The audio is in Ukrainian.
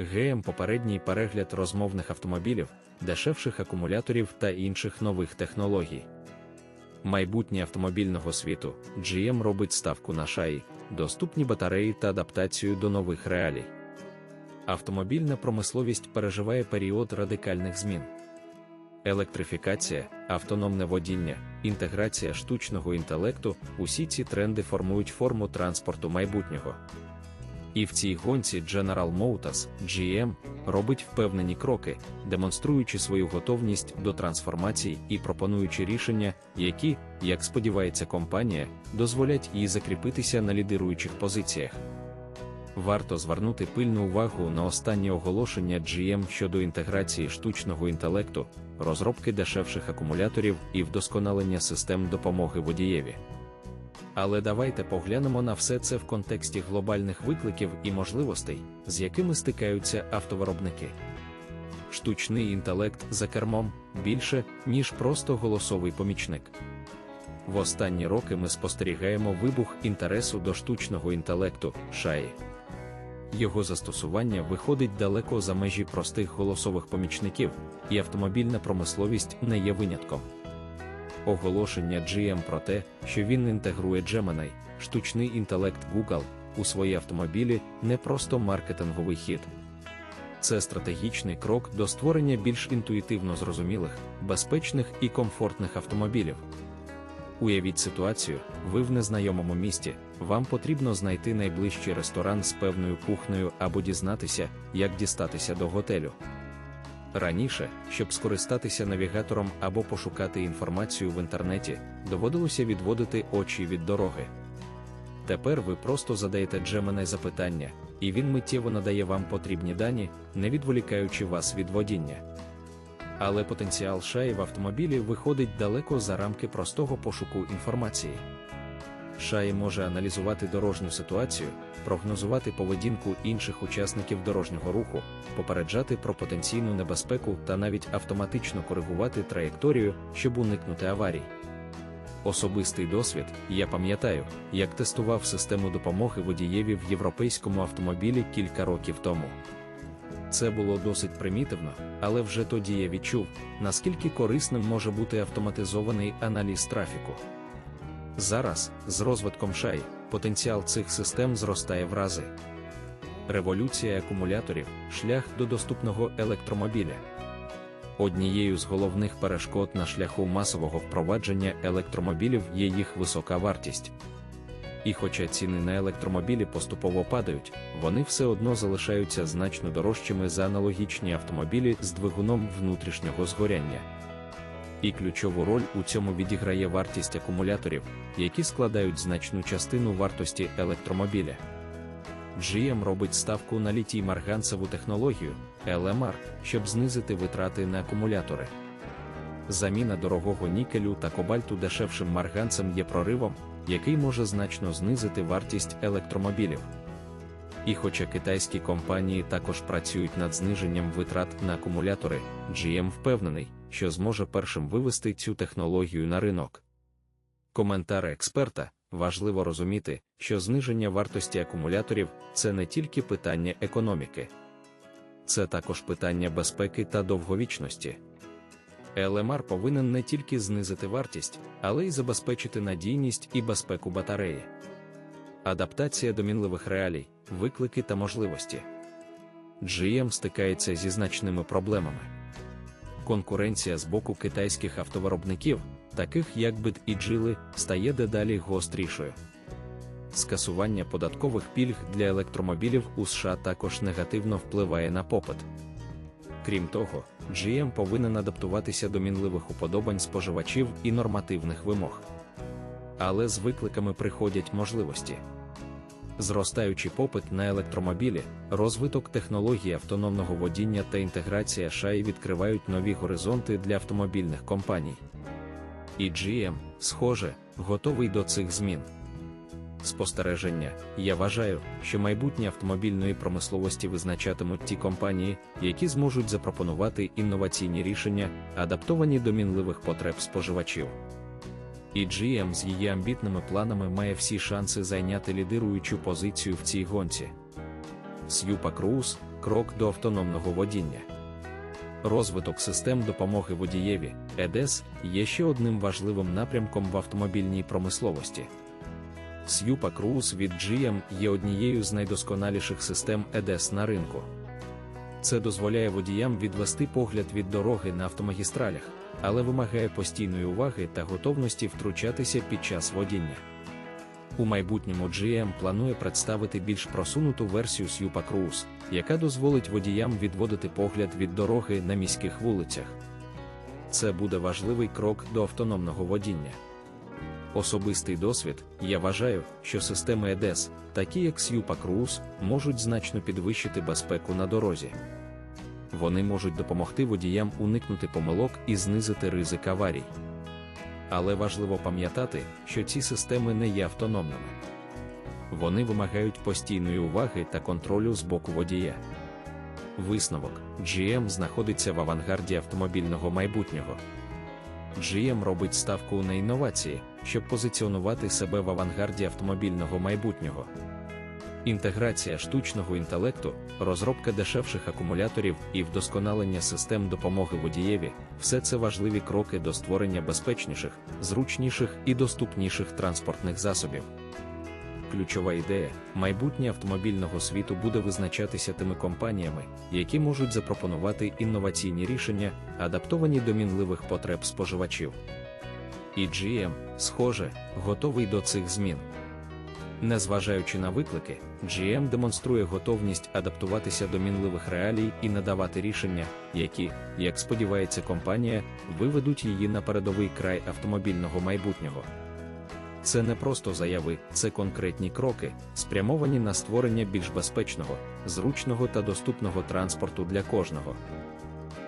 ГМ попередній перегляд розмовних автомобілів, дешевших акумуляторів та інших нових технологій. Майбутнє автомобільного світу GM робить ставку на шаї, доступні батареї та адаптацію до нових реалій. Автомобільна промисловість переживає період радикальних змін. Електрифікація, автономне водіння, інтеграція штучного інтелекту усі ці тренди формують форму транспорту майбутнього. І в цій гонці General Motors GM робить впевнені кроки, демонструючи свою готовність до трансформацій і пропонуючи рішення, які, як сподівається компанія, дозволять їй закріпитися на лідируючих позиціях. Варто звернути пильну увагу на останнє оголошення GM щодо інтеграції штучного інтелекту, розробки дешевших акумуляторів і вдосконалення систем допомоги водієві. Але давайте поглянемо на все це в контексті глобальних викликів і можливостей, з якими стикаються автовиробники. Штучний інтелект за кермом більше, ніж просто голосовий помічник. В останні роки ми спостерігаємо вибух інтересу до штучного інтелекту шаї. Його застосування виходить далеко за межі простих голосових помічників, і автомобільна промисловість не є винятком. Оголошення GM про те, що він інтегрує Gemini, штучний інтелект Google, у свої автомобілі не просто маркетинговий хід. Це стратегічний крок до створення більш інтуїтивно зрозумілих, безпечних і комфортних автомобілів. Уявіть ситуацію, ви в незнайомому місті, вам потрібно знайти найближчий ресторан з певною кухнею або дізнатися, як дістатися до готелю. Раніше, щоб скористатися навігатором або пошукати інформацію в інтернеті, доводилося відводити очі від дороги. Тепер ви просто задаєте Gemini запитання, і він миттєво надає вам потрібні дані, не відволікаючи вас від водіння. Але потенціал шаї в автомобілі виходить далеко за рамки простого пошуку інформації. Шаї може аналізувати дорожню ситуацію, прогнозувати поведінку інших учасників дорожнього руху, попереджати про потенційну небезпеку та навіть автоматично коригувати траєкторію, щоб уникнути аварій. Особистий досвід, я пам'ятаю, як тестував систему допомоги водієві в європейському автомобілі кілька років тому. Це було досить примітивно, але вже тоді я відчув, наскільки корисним може бути автоматизований аналіз трафіку. Зараз, з розвитком шай, потенціал цих систем зростає в рази. Революція акумуляторів шлях до доступного електромобіля. Однією з головних перешкод на шляху масового впровадження електромобілів є їх висока вартість. І хоча ціни на електромобілі поступово падають, вони все одно залишаються значно дорожчими за аналогічні автомобілі з двигуном внутрішнього згоряння. І ключову роль у цьому відіграє вартість акумуляторів, які складають значну частину вартості електромобіля. GM робить ставку на літій марганцеву технологію LMR, щоб знизити витрати на акумулятори. Заміна дорогого нікелю та кобальту дешевшим марганцем є проривом, який може значно знизити вартість електромобілів. І хоча китайські компанії також працюють над зниженням витрат на акумулятори, GM впевнений, що зможе першим вивести цю технологію на ринок. Коментар експерта важливо розуміти, що зниження вартості акумуляторів це не тільки питання економіки, це також питання безпеки та довговічності. LMR повинен не тільки знизити вартість, але й забезпечити надійність і безпеку батареї. Адаптація до мінливих реалій, виклики та можливості. GM стикається зі значними проблемами. Конкуренція з боку китайських автовиробників, таких як BID і Geely, стає дедалі гострішою. Скасування податкових пільг для електромобілів у США також негативно впливає на попит. Крім того, GM повинен адаптуватися до мінливих уподобань споживачів і нормативних вимог. Але з викликами приходять можливості. Зростаючий попит на електромобілі, розвиток технологій автономного водіння та інтеграція шаї відкривають нові горизонти для автомобільних компаній. І GM, схоже, готовий до цих змін. Спостереження, я вважаю, що майбутнє автомобільної промисловості визначатимуть ті компанії, які зможуть запропонувати інноваційні рішення, адаптовані до мінливих потреб споживачів. І GM з її амбітними планами має всі шанси зайняти лідируючу позицію в цій гонці. С'юпа Круз, крок до автономного водіння. Розвиток систем допомоги водієві ЕДЕС є ще одним важливим напрямком в автомобільній промисловості. Сюпа Cruise від GM є однією з найдосконаліших систем ЕДЕС на ринку. Це дозволяє водіям відвести погляд від дороги на автомагістралях, але вимагає постійної уваги та готовності втручатися під час водіння. У майбутньому GM планує представити більш просунуту версію Сюпа Cruise, яка дозволить водіям відводити погляд від дороги на міських вулицях. Це буде важливий крок до автономного водіння. Особистий досвід, я вважаю, що системи ЕДЕС, такі як Сюпа Cruise, можуть значно підвищити безпеку на дорозі. Вони можуть допомогти водіям уникнути помилок і знизити ризик аварій. Але важливо пам'ятати, що ці системи не є автономними. Вони вимагають постійної уваги та контролю з боку водія. Висновок GM знаходиться в авангарді автомобільного майбутнього. GM робить ставку на інновації, щоб позиціонувати себе в авангарді автомобільного майбутнього. Інтеграція штучного інтелекту, розробка дешевших акумуляторів і вдосконалення систем допомоги водієві все це важливі кроки до створення безпечніших, зручніших і доступніших транспортних засобів. Ключова ідея майбутнє автомобільного світу буде визначатися тими компаніями, які можуть запропонувати інноваційні рішення, адаптовані до мінливих потреб споживачів. І GM, схоже, готовий до цих змін. Незважаючи на виклики, GM демонструє готовність адаптуватися до мінливих реалій і надавати рішення, які, як сподівається компанія, виведуть її на передовий край автомобільного майбутнього. Це не просто заяви, це конкретні кроки, спрямовані на створення більш безпечного, зручного та доступного транспорту для кожного.